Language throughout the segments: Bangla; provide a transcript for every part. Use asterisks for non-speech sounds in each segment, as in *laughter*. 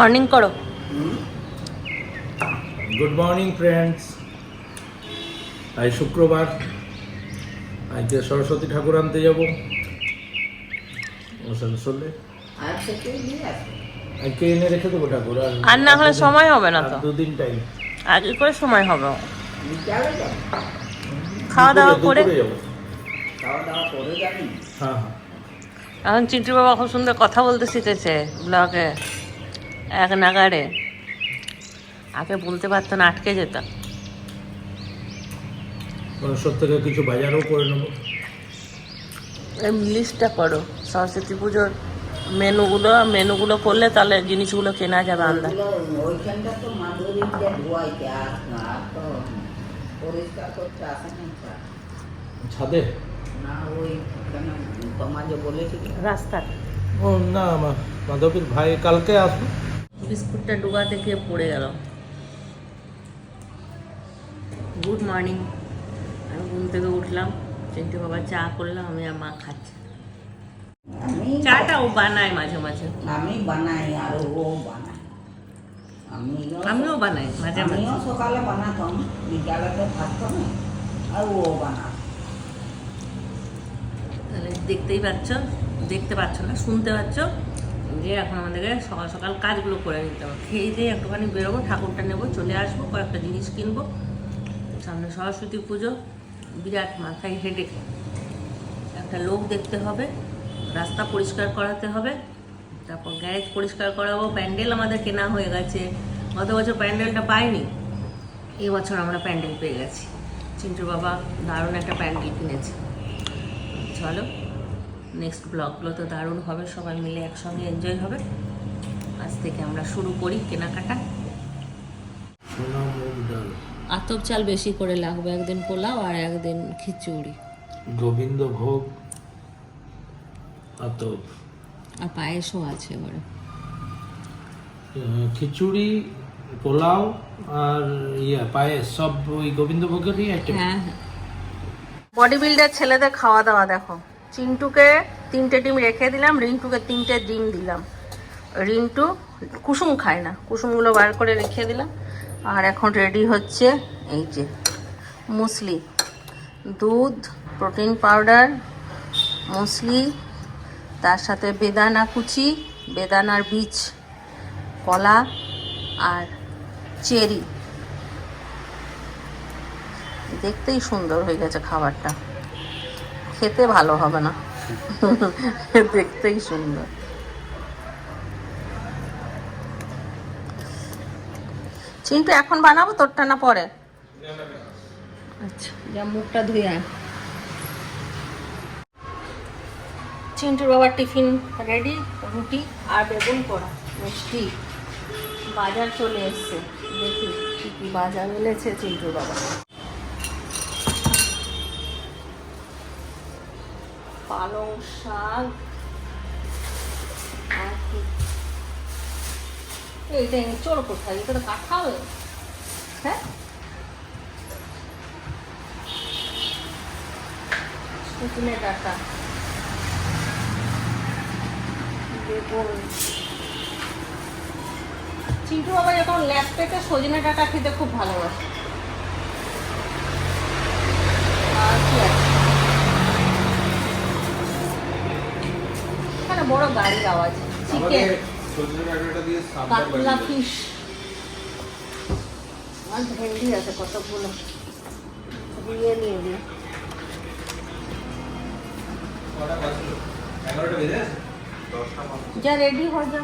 মর্নিং করো। গুড মর্নিং ফ্রেন্ডস আজ শুক্রবার। আজকে সরস্বতী ঠাকুর আনতে যাব। আসানসোলে আজকে এনে রেখে দেবো ঠাকুর? আর না হলে সময় হবে না তো। দুদিন টাইম আগে করে সময় হবে। খাওয়া দাওয়া করে যাব। হ্যাঁ হ্যাঁ। এখন চিন্টু বাবা খুব সুন্দর কথা বলতে শিখেছে। ব্লগে। এক নাগারে আগে বলতে পারতো না আটকে যেত। সব থেকে কিছু বাজারও করে নেব। লিস্টটা করো সরস্বতী পুজোর মেনুগুলো মেনুগুলো করলে তাহলে জিনিসগুলো কেনা যাবে আন্দাজ। ছাদে। ও না আমার মাধবীর ভাই কালকে আসবে। বিস্কুটটা ডুবাতে গিয়ে পড়ে গেল। গুড মর্নিং আমি ঘুম থেকে উঠলাম চিন্টু বাবা চা করলাম আমি আর মা খাচ্ছি। চাটা ও বানায় মাঝে মাঝে। আমি বানাই আর ও বানায়। আমিও বানাই মাঝে মাঝে। আমিও সকালে বানাতাম বিকালে তো থাকতো না আর ও বানাতো দেখতেই পাচ্ছ দেখতে পাচ্ছ না শুনতে পাচ্ছ? যে এখন আমাদেরকে সকাল সকাল কাজগুলো করে নিতে হবে। খেয়ে দিয়ে একটুখানি বেরোবো, ঠাকুরটা নেব, চলে আসব, কয়েকটা জিনিস কিনবো। সামনে সরস্বতী পুজো, বিরাট মাথায় হেডে একটা লোক দেখতে হবে, রাস্তা পরিষ্কার করাতে হবে, তারপর গ্যারেজ পরিষ্কার করাবো, প্যান্ডেল আমাদের কেনা হয়ে গেছে। গত বছর প্যান্ডেলটা পাইনি এবছর আমরা প্যান্ডেল পেয়ে গেছি। চিন্টু বাবা দারুণ একটা প্যান্ডেল কিনেছে। চলো। নেক্সট ব্লগগুলো তো দারুণ হবে সবাই মিলে একসঙ্গে এনজয় হবে। আজ থেকে আমরা শুরু করি কেনাকাটা। আতপ চাল বেশি করে লাগবে একদিন পোলাও আর একদিন খিচুড়ি। গোবিন্দ ভোগ আতপ। আর পায়েসও আছে আহ, খিচুড়ি পোলাও আর ইয়ে পায়েস সব ওই গোবিন্দ ভোগেরই আইটেম হ্যাঁ হ্যাঁ। বডি বিল্ডার ছেলেদের খাওয়া দাওয়া দেখো। চিন্টুকে তিনটে ডিম রেখে দিলাম, রিন্টুকে তিনটে ডিম দিলাম। রিন্টু কুসুম খায় না, কুসুমগুলো বার করে রেখে দিলাম। আর এখন রেডি হচ্ছে এই যে মুসলি। দুধ প্রোটিন পাউডার মুসলি, তার সাথে বেদানা কুচি, বেদানার বীজ, কলা আর চেরি। দেখতেই সুন্দর হয়ে গেছে খাবারটা। খেতে ভালো হবে না। দেখতেই সুন্দর। চিন্টু, এখন বানাবো তোরটা না পরে? আচ্ছা। যা মুখটা ধুয়ে আয়। চিন্টুর বাবার টিফিন রেডি, রুটি আর বেগুন করা মিষ্টি। বাজার চলে এসছে। দেখি কি বাজার এনেছে চিন্টুর বাবা। পালং শাক। আর কোথায়? এটা তো কাঁঠাল হ্যাঁ? সজনে ডাটা। বেগুন। চিন্টু বাবা যখন ল্যাপ পেতে সজনে ডাটা খেতে খুব ভালোবাসে। বড় গাড়ির আওয়াজ চিকেন কাতলা ফিশ আর ভেন্ডি আছে কতগুলো? দিয়ে নিয়ে দিয়ে যা রেডি হয়ে যা।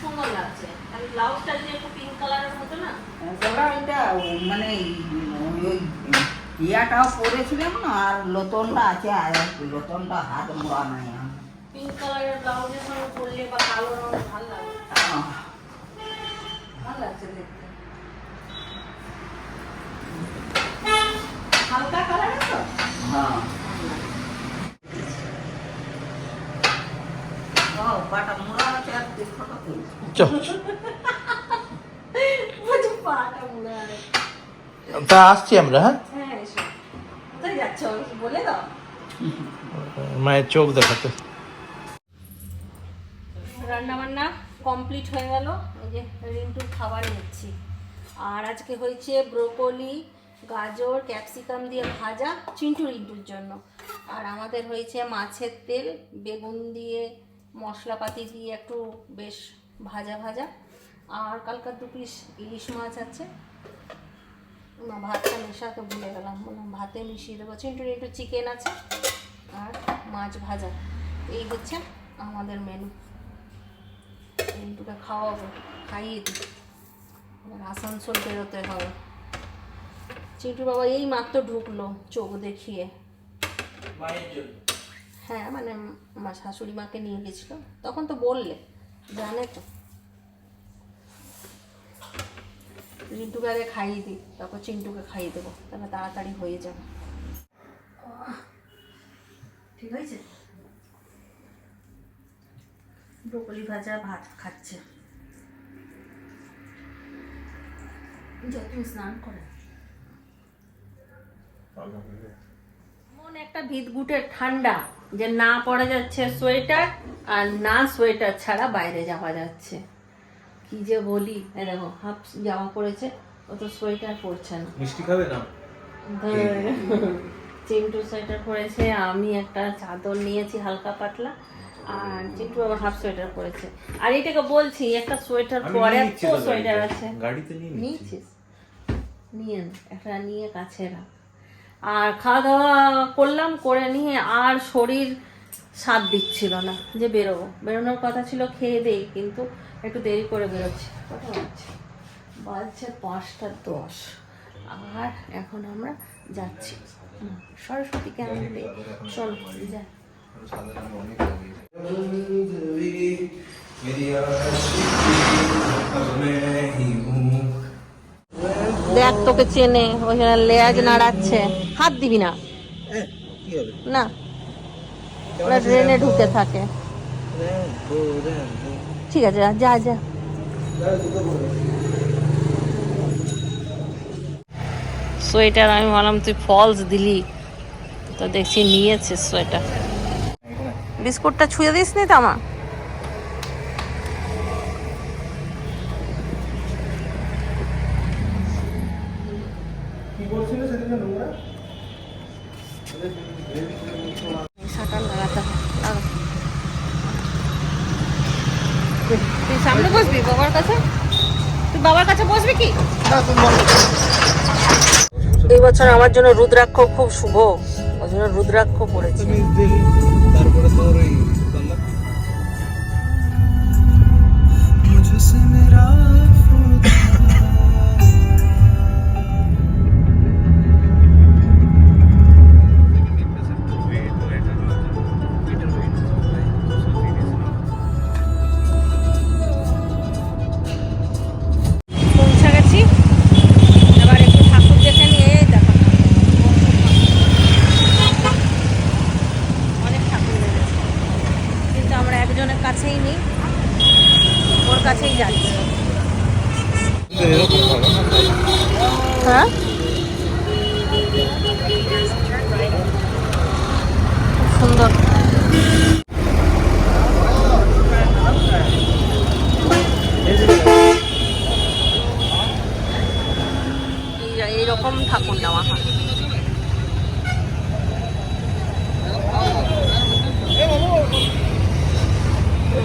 সুন্দর লাগছে। আর ব্লাউজটা যদি একটু পিঙ্ক কালারের হতো না? ওরা ওইটা মানে ওই ইয়াটাও পরেছিলাম না আর লতনটা আছে আর লতনটা হাত মোড়া নাই পিঙ্ক কালারের ব্লাউজের সঙ্গে পরলে বা কালো রঙ ভালো লাগে। ভালো লাগছে দেখতে। হালকা কালারের তো? হ্যাঁ। পাটা মোড়া আছে আরে *laughs* তা আসছি আমরা হ্যাঁ হ্যাঁ এসো কোথায় যাচ্ছ বলে দাও মায়ের চোখ দেখাতে। রান্না বান্না কমপ্লিট হয়ে গেল। এই যে রিন্টুর খাবার নিচ্ছি। আর আজকে হয়েছে ব্রোকলি, গাজর, ক্যাপসিকাম দিয়ে ভাজা চিন্টু রিন্টুর জন্য। আর আমাদের হয়েছে মাছের তেল, বেগুন দিয়ে, মশলাপাতি দিয়ে একটু বেশ ভাজা ভাজা। আর কালকার দু পিস ইলিশ মাছ আছে। ভাতটা মেশাতে ভুলে গেলাম। ভাতে মিশিয়ে দেবো। চিন্টু রিন্টু চিকেন আছে। আর মাছ ভাজা। এই হচ্ছে আমাদের মেনু রিন্টুকে খাওয়াবো খাইয়ে দিই। এবার আসানসোল বেরোতে হবে। চিন্টু বাবা এই মাত্র ঢুকলো চোখ দেখিয়ে। হ্যাঁ মানে আমার শাশুড়ি মাকে নিয়ে গেছিল। তখন তো বললে জানে তো। রিন্টুকে আগে খাইয়ে দিই তারপর চিন্টুকে খাইয়ে দেবো। তাহলে তাড়াতাড়ি হয়ে যাবে। ঠিক হয়েছে? ব্রোকলি ভাজা ভাত খাচ্ছে। যতন স্নান করে। এমন একটা ভিতগুটের ঠান্ডা যে না পড়া যাচ্ছে সোয়েটার আর না সোয়েটার ছাড়া বাইরে যাওয়া যাচ্ছে। কি যে বলি দেখো হাফ জামা পরেছে ও তো সোয়েটার পরছে না। মিষ্টি খাবে না? চিন্টু সোয়েটার পরেছে আমি একটা চাদর নিয়েছি হালকা পাতলা আর চিন্টু আবার হাফ সোয়েটার পরেছে। আর এটাকে বলছি একটা সোয়েটার পরে এত সোয়েটার আছে। গাড়িতে নিয়ে নিয়েছিস? নিয়ে একটা নিয়ে কাছে রাখ। আর খাওয়া দাওয়া করলাম করে নিয়ে আর শরীর সাথ দিচ্ছিল না যে বেরোবো। বেরোনোর কথা ছিল খেয়ে দেই কিন্তু একটু দেরি করে বেরোচ্ছি। কটা বাজছে? বাজছে পাঁচটা দশ। আর এখন আমরা যাচ্ছি। সরস্বতীকে আনবে সরস্বতী যা। দেখ তোকে চেনে ওইখানে লেয়াজ নাড়াচ্ছে। হাত দিবি না। না। ওরা ড্রেনে ঢুকে থাকে। ঠিক আছে যা যা। সোয়েটার আমি ভাবলাম তুই ফলস দিলি। তো দেখছি নিয়েছিস সোয়েটার। বিস্কুটটা ছুঁয়ে দিস নি তো আমার? শাটার লাগাতে তুই সামনে বসবি বাবার কাছে? তুই বাবার কাছে বসবি কি? এই বছর আমার জন্য রুদ্রাক্ষ খুব শুভ। ওই জন্য রুদ্রাক্ষ পড়েছি। তারপরে তোর এইরকম ঠাকুর নেওয়া হয়।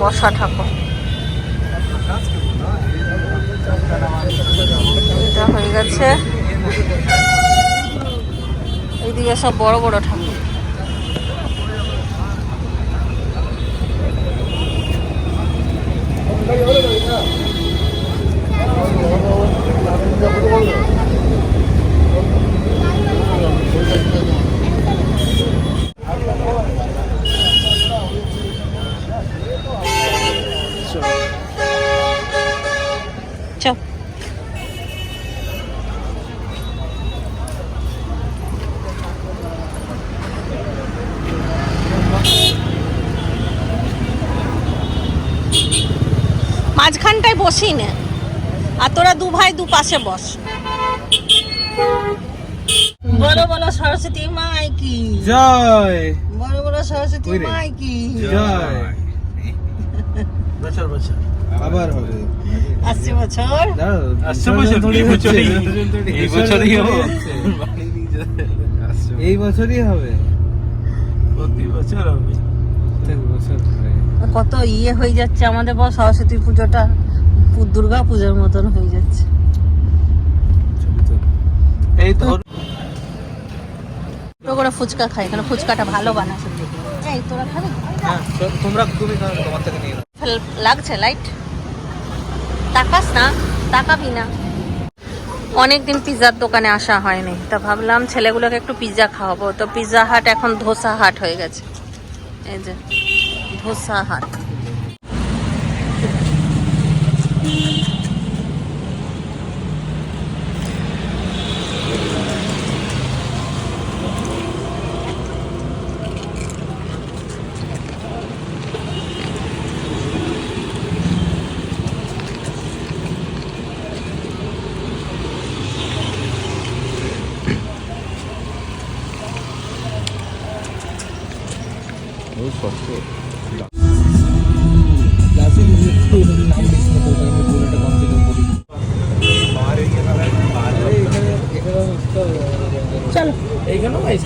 বসা ঠাকুর। এটা হয়ে গেছে। এইদিকে সব বড় বড় ঠাকুর চল মাঝখানটায় বসি না। আর তোরা দু ভাই দু পাশে বস। বলো বলো সরস্বতী মাই কি জয়। বলো বলো সরস্বতী মাই কি জয়। বছর আবার হবে। আসছে বছর। আসছে বছর, এই বছরই। এই বছরই হবে। এই বছরই হবে। প্রতি বছর হবে। কত ইয়ে হয়ে যাচ্ছে আমাদের বল সরস্বতী পুজোটা। দুর্গা পুজোর মতন হয়ে যাচ্ছে। এই ধর ছোট করে ফুচকা খাই এখানে ফুচকাটা ভালো বানাচ্ছে এই তোরা খাবি? হ্যাঁ তোমরা তুমি খাও তোমার থেকে নিয়ে লাগছে লাইট তাকাস না তাকাবি না। অনেকদিন পিৎজার দোকানে আসা হয়নি তা ভাবলাম ছেলেগুলোকে একটু পিৎজা খাওয়াবো। তো পিৎজা হাট এখন ধোসা হাট হয়ে গেছে। এই যে ধোসা হাট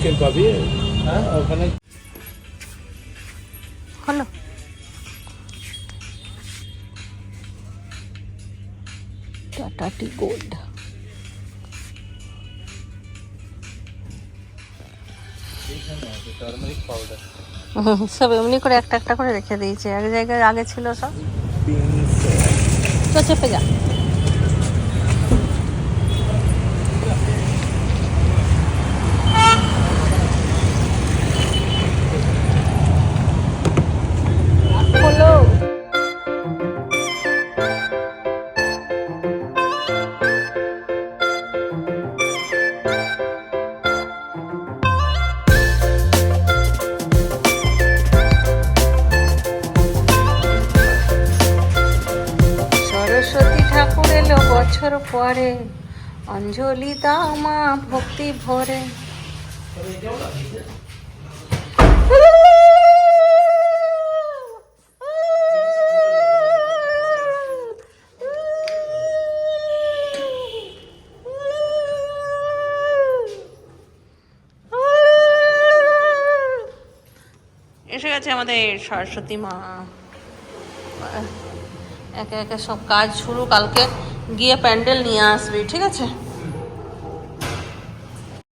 এইখানেও পাবি? হ্যাঁ, ওখানে হলো টাটা টি গোল্ড। সব এমনি করে একটা একটা করে রেখে দিয়েছে। এক জায়গায় আগে ছিল সব। তো চেপে যা। বছর পরে, অঞ্জলি দাও মা ভক্তি ভরে। এসে গেছে আমাদের সরস্বতী মা। একে একে সব কাজ শুরু, কালকে গিয়ে প্যান্ডেল নিয়ে আসবি ঠিক আছে?